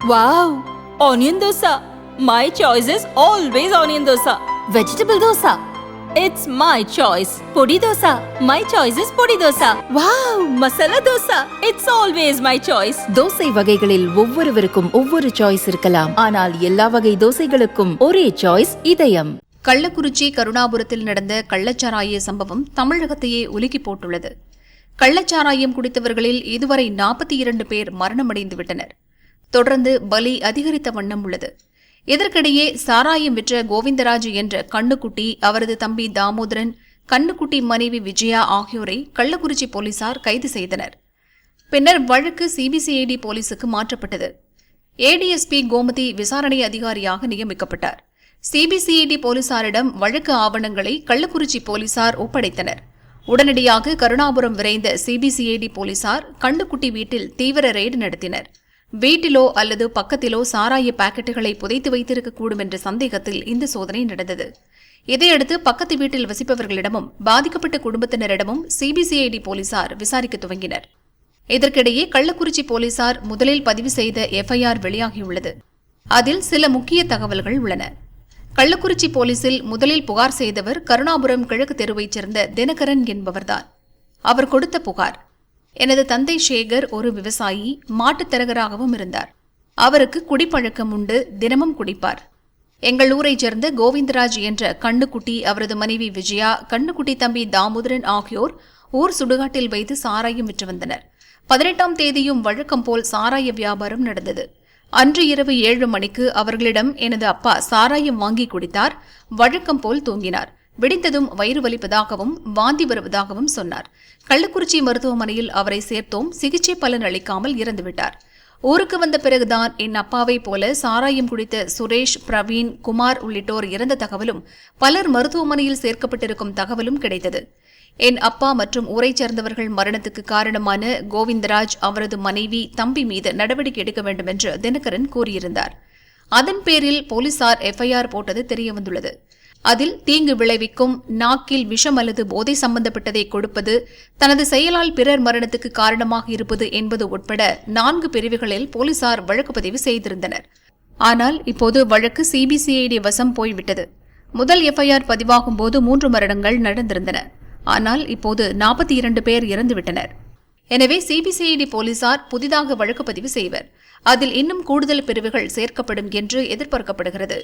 Wow! Onion dosa. My choice is always onion dosa. Vegetable dosa. It's my choice. Podi dosa. My choice is podi dosa. Wow! Masala dosa. It's always my choice. Dosa வகைகளில் ஒவ்வொருவருக்கும் ஒவ்வொரு choice இருக்கலாம் ஆனால் எல்லா வகை தோசைகளுக்கும் ஒரே choice இதயம் கள்ளக்குறிச்சி கருணாபுரத்தில் நடந்த கள்ளச்சாராய சம்பவம் தமிழகத்தையே உலுக்கி போட்டுள்ளது கள்ளச்சாராயம் குடித்தவர்களில் இதுவரை நாற்பத்தி இரண்டு பேர் மரணமடைந்து விட்டனர் தொடர்ந்து பலி அதிகரித்த வண்ணம் உள்ளது. இதற்கிடையே சாராயம் விற்ற கோவிந்தராஜ் என்ற கண்ணுக்குட்டி அவரது தம்பி தாமோதரன் கண்ணுக்குட்டி மனைவி விஜயா ஆகியோரை கள்ளக்குறிச்சி போலீசார் கைது செய்தனர். பின்னர் வழக்கு சிபிசிஐடி போலீசுக்கு மாற்றப்பட்டது. ஏடிஎஸ்பி கோமதி விசாரணை அதிகாரியாக நியமிக்கப்பட்டார். சிபிசிஐடி போலீசாரிடம் வழக்கு ஆவணங்களை கள்ளக்குறிச்சி போலீசார் ஒப்படைத்தனர். உடனடியாக கருணாபுரம் விரைந்த சிபிசிஐடி போலீசார் கண்ணுக்குட்டி வீட்டில் தீவிர ரெய்டு நடத்தினர். வீட்டிலோ அல்லது பக்கத்திலோ சாராய பாக்கெட்டுகளை புதைத்து வைத்திருக்கக்கூடும் என்ற சந்தேகத்தில் இந்த சோதனை நடந்தது. இதையடுத்து பக்கத்து வீட்டில் வசிப்பவர்களிடமும் பாதிக்கப்பட்ட குடும்பத்தினரிடமும் சிபிசிஐடி போலீசார் விசாரிக்க துவங்கினர். இதற்கிடையே கள்ளக்குறிச்சி போலீசார் முதலில் பதிவு செய்த எஃப்ஐஆர் வெளியாகியுள்ளது. அதில் சில முக்கிய தகவல்கள் உள்ளன. கள்ளக்குறிச்சி போலீசில் முதலில் புகார் செய்தவர் கருணாபுரம் கிழக்கு தெருவைச் சேர்ந்த தினகரன் என்பவர்தான். அவர் கொடுத்த புகார். எனது தந்தை சேகர் ஒரு விவசாயி மாட்டுத் தரகராகவும் இருந்தார். அவருக்கு குடிப்பழக்கம் உண்டு தினமும் குடிப்பார். எங்கள் ஊரைச் சேர்ந்த கோவிந்தராஜ் என்ற கண்ணுக்குட்டி அவரது மனைவி விஜயா கண்ணுக்குட்டி தம்பி தாமோதரன் ஆகியோர் ஊர் சுடுகாட்டில் வைத்து சாராயம் விற்று வந்தனர். பதினெட்டாம் தேதியும் வழக்கம் போல் சாராய வியாபாரம் நடந்தது. அன்று இரவு ஏழு மணிக்கு அவர்களிடம் எனது அப்பா சாராயம் வாங்கி குடித்தார் வழக்கம் போல் தூங்கினார். விடிந்ததும் வயிறு வலிப்பதாகவும் வாந்தி வருவதாகவும் சொன்னார். கள்ளக்குறிச்சி மருத்துவமனையில் அவரை சேர்த்தோம் சிகிச்சை பலன் அளிக்காமல் இறந்துவிட்டார். ஊருக்கு வந்த பிறகுதான் என் அப்பாவைப் போல சாராயம் குடித்த சுரேஷ் பிரவீன் குமார் உள்ளிட்டோர் இறந்த தகவலும் பலர் மருத்துவமனையில் சேர்க்கப்பட்டிருக்கும் தகவலும் கிடைத்தது. என் அப்பா மற்றும் ஊரைச் சேர்ந்தவர்கள் மரணத்துக்கு காரணமான கோவிந்தராஜ் அவரது மனைவி தம்பி மீது நடவடிக்கை எடுக்க வேண்டும் என்று தினகரன் கூறியிருந்தார். அதன் பேரில் போலீசார் எஃப்ஐஆர் போட்டது தெரியவந்துள்ளது. அதில் தீங்கு விளைவிக்கும் நாக்கில் விஷம் அல்லது போதை சம்பந்தப்பட்டதை கொடுப்பது தனது செயலால் பிறர் மரணத்துக்கு காரணமாக இருப்பது என்பது உட்பட நான்கு பிரிவுகளில் போலீசார் வழக்கு பதிவு செய்திருந்தனர். ஆனால் இப்போது வழக்கு சிபிசிஐடி வசம் போய்விட்டது. முதல் எஃப்ஐஆர் பதிவாகும் போது மூன்று மரணங்கள் நடந்திருந்தன. ஆனால் இப்போது நாற்பத்தி இரண்டு பேர் இறந்துவிட்டனர். எனவே சிபிசிஐடி போலீசார் புதிதாக வழக்கு பதிவு செய்வர். அதில் இன்னும் கூடுதல் பிரிவுகள் சேர்க்கப்படும் என்று எதிர்பார்க்கப்படுகிறது.